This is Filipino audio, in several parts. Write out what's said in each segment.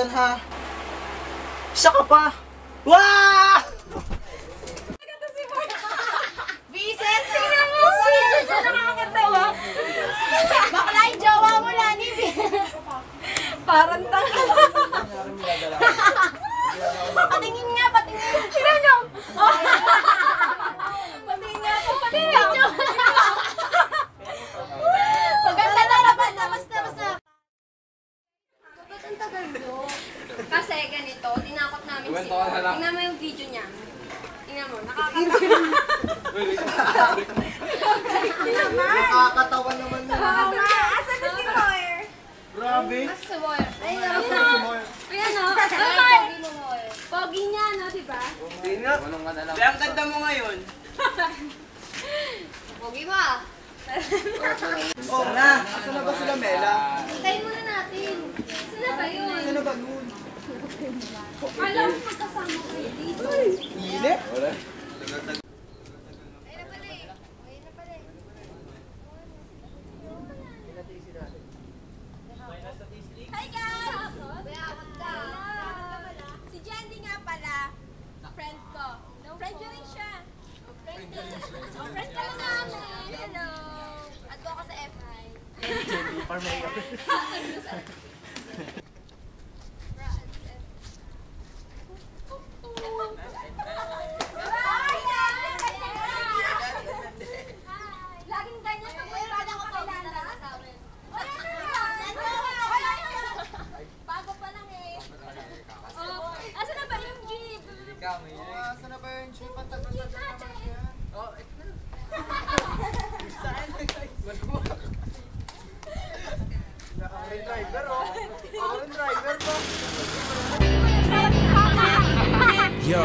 yan ha. Isa ka pa. Wow! Vincent, tingnan mo! Vincent, nakakatawa. Bakla yung jowa mo, Lani. Parang tanga. niya, no? Diba? Hindi nga. Anong ka na lang. Kaya ang mo ngayon. Pogi mo ah. Oo na. Saan na ba sila Mela? Hintayin muna natin. Saan na ba yun? Saan na ba yun? Alam mo, magkasama kayo dito. Ay, hindi. Wala. friend ko. No friend ko siya. No friend ko rin friend ka lang namin. Hello. At ko ako sa FI. Jennifer Mayor. kamay niya. Oh, saan na ba yung chip? Patagal na naman niya. Oh, ito na. Saan na guys? Maluwa. Nakarin driver oh. Nakarin driver po. Yo.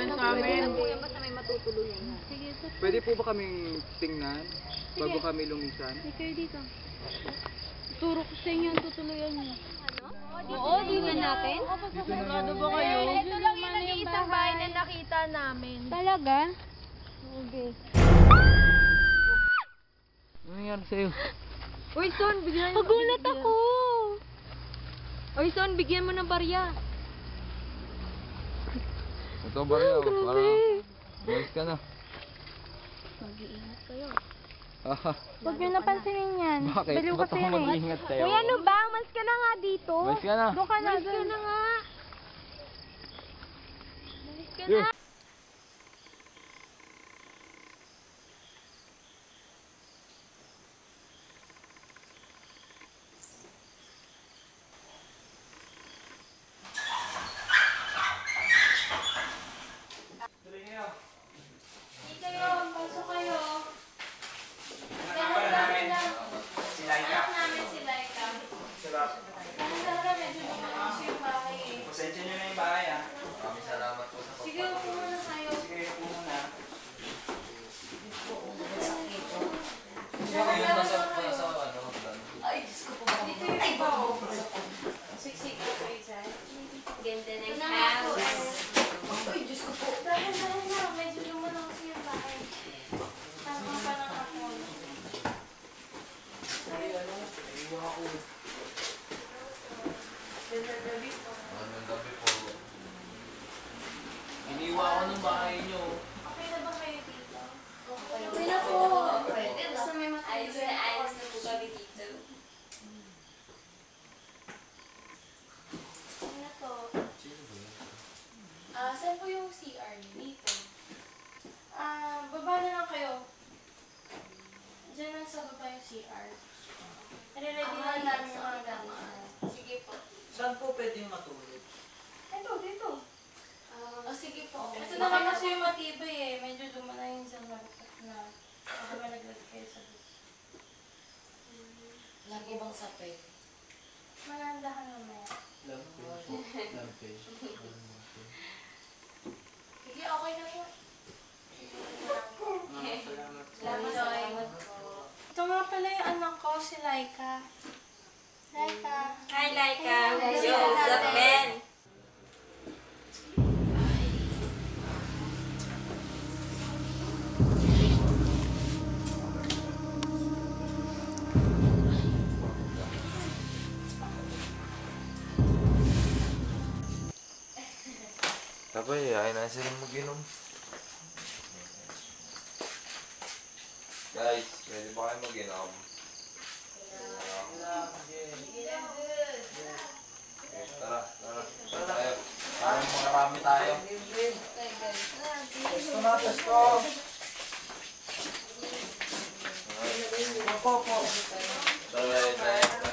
Pwede na po yun sa amin. Sige, so, Pwede po ba kaming tingnan bago kami lumisan? may kayo dito. Turo ko sa inyo ang tutuluyan niyo. Oo, dito natin? Sigurado ba kayo? Ito lang yung nag-iisang bahay na nakita namin. Talaga? Okay. Ano nangyari sa'yo? Uy, Son, bigyan mo. Pagulat ako. Uy, Son, bigyan mo ng barya. Ito ba rin ako? Parang, Malis ka na. Mag-iingat kayo. Ah, Huwag niyo napansinin yan. Bakit? Baliw Ba't kasi ako yan eh. mag-iingat sa'yo? Uy, ano ba? Mas ka na nga dito. Malis ka na. Doon ka na. Mas ka na nga. Mas ka na. Si Laika. Pasensya nyo na yung bahay ah. Sige, upo muna kayo. Sige, po muna. Dito yung iba. Siksik ko kayo dyan. Ganda ng house. Uy, Diyos ko po. Dahil dahil na, medyo luman ako sa yung bahay. Tama pa lang ako. Iniwa ako ng bahay niyo. Okay na ba kayo dito? Okay na po. Pwede. Basta may matayos na ayos na po kami dito. Ano na to? Ah, saan po yung CR niyo? Dito. Ah, baba na lang kayo. Diyan lang sa baba yung CR. Nare-ready na namin yung mga gamit. Sige po. Saan po pwedeng matulog? Ito, dito. oh, sige po. Kasi naman kasi yung matibay eh. Medyo luma na yun sa market na. Baka malaglag kayo sa bus. Lagi bang sapay? Manandahan mamaya. Sige, Tapos, ayaw na silang mag-inom. Guys, pwede ba kayo mag-inom? Tara, tara. Tara tayo. Parang marami tayo. Gusto na, gusto. Opo, opo. Tara, tayo.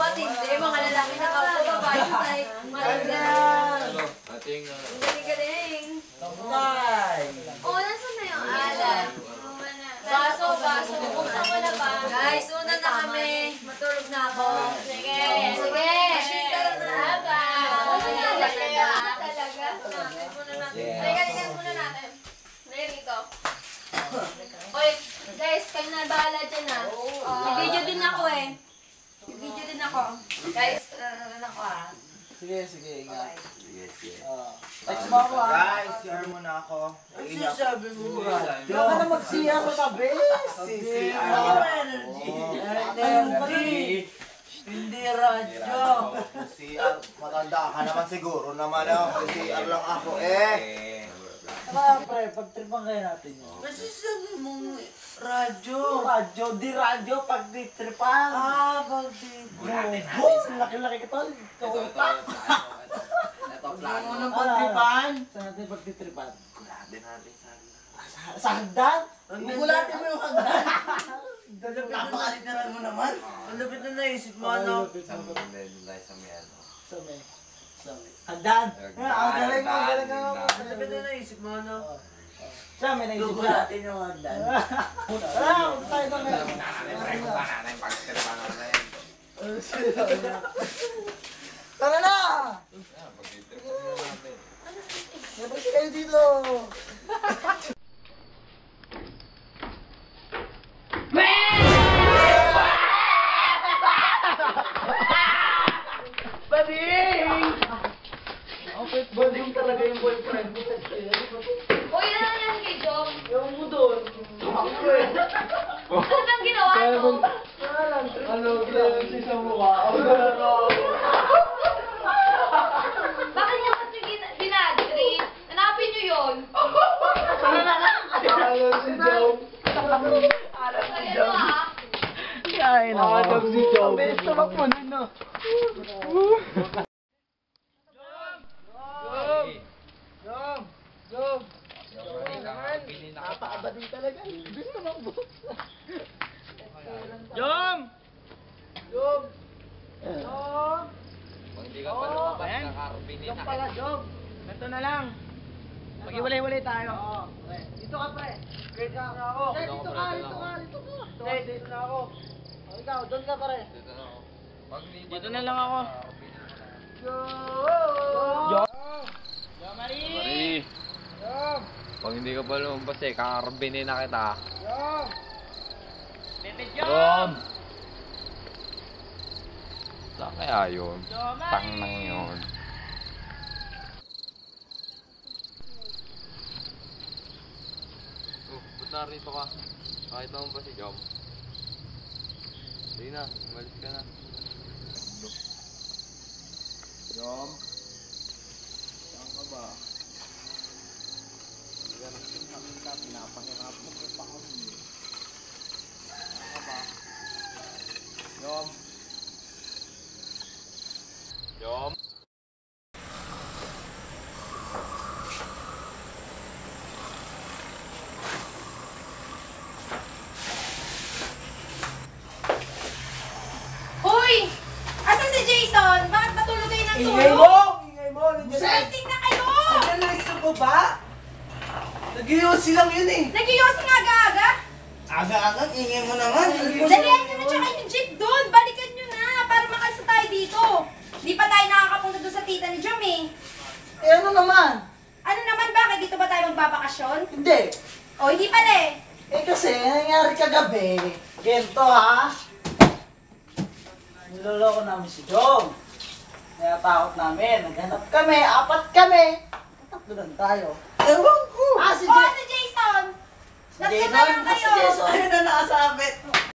Ba't hindi? Mga lalaki na ako. Babae tayo. Mamandang. Ano? Ating, uh, Galing-galing. Tambay. Oo, nasan na yung alat? Baso, baso. Buksan mo na ba? Guys, una na kami. Matulog na ako. Sige. Sige. Aba. Talaga. Talaga. Muna natin. tingnan muna natin. Dali rito. Oy, guys, kayo na bahala dyan ah. Video din ako eh. Video din ako. Guys, ano ako ah. Sige, sige. Ingat. Sige, sige. Text mo ako ah. Guys, share mo na ako. Ano sinasabi mo? Di ba na mag-siya ko sabi? CCR. Energy. Hindi radyo. CR. Matanda ka naman siguro naman ako. CCR lang ako eh. Kaya pre, pagtripan kayo natin yun. Kasi sabi mong radyo. Radyo, di radyo, pagtitripan. Ah, bakit? Boom! Laki-laki ka tol. Kautak. Ito, plano ng pagtripan. Saan natin pagtitripan? Kulade natin. Sa, sa hagdan? Kulade mo yung hagdan. Napakaliteral mo naman. Ang lupit na naisip mo, ano? Sa may. sa may ano. Sa may. Hagdan. Ah, Ang galing mo, galing mo. Ang lupit na naisip mo, ano? Sa may naisip ko. natin yung hagdan. Tara, huwag tayo na ngayon. Tara na! Labas kayo dito! Bading! Bading talaga yung boyfriend mo. Uy, ano yan kay Jom? Yung mo doon. Ako eh. Ano bang ginawa mo? Ano, ginawa siya sa mukha. Ako Bakit niya kasi gin- binadrip? Hanapin niyo yun. Ano si Joe? Ayan mo ah. Ako. Adam si. Ang bilis tumakbo nun, no? Jom! Jom! Napakaba din talaga. Bilis tumakbo. Jom! Jom! Pag hindi ka pa lumabas, Ayan. kakarbinin Jom pala, Jom. Ganito na lang. Mag-iwalay-walay tayo. Oo. Dito ka, pre. Great ka ako. Pre, dito ka, dito ka, dito ka. Pre, dito na ako. O, ikaw, doon ka, pre. Dito na ako. Pag hindi Dito na lang ako. Jom! Jom, Marie! Mari, Jom! pag hindi ka pa lumabas eh, kakarbinin na kita. Jom! Bebe Jom! Rom! Saan kaya yun? Tang nang yun. Oh, ba't narito ka? Kahit naman ba si Jom? Sige na, umalis ka na. Jom? Saan ka ba? Jom? Jom? Uy! Asan si Jason? Bakit patulog kayo ng tulog? Ingay mo! Ingay mo! Nandiyan na. Sweating na kayo! Ano na isa ko ba? Nag-iossi lang yun eh. Nagyosi nga aga-aga? Aga-aga, ingay mo naman. Dalihan nyo na tsaka yung jeep doon. Balikan nyo na para makalsa tayo dito. Di pa tayo nakakapunta doon sa tita ni Jom eh. Eh, ano naman? Ano naman bakit dito ba tayo magbabakasyon? Hindi. O hindi pala eh. Eh kasi, nangyari kagabi, gento ha? Niloloko namin si Jong. Kaya takot namin, naghanap kami, apat kami. Tatlo lang tayo. Ewan ko! Ah, si O Jong! si Jason! Si Jason? na lang Ah, si kayo. Jason. Ayun na nakasabit.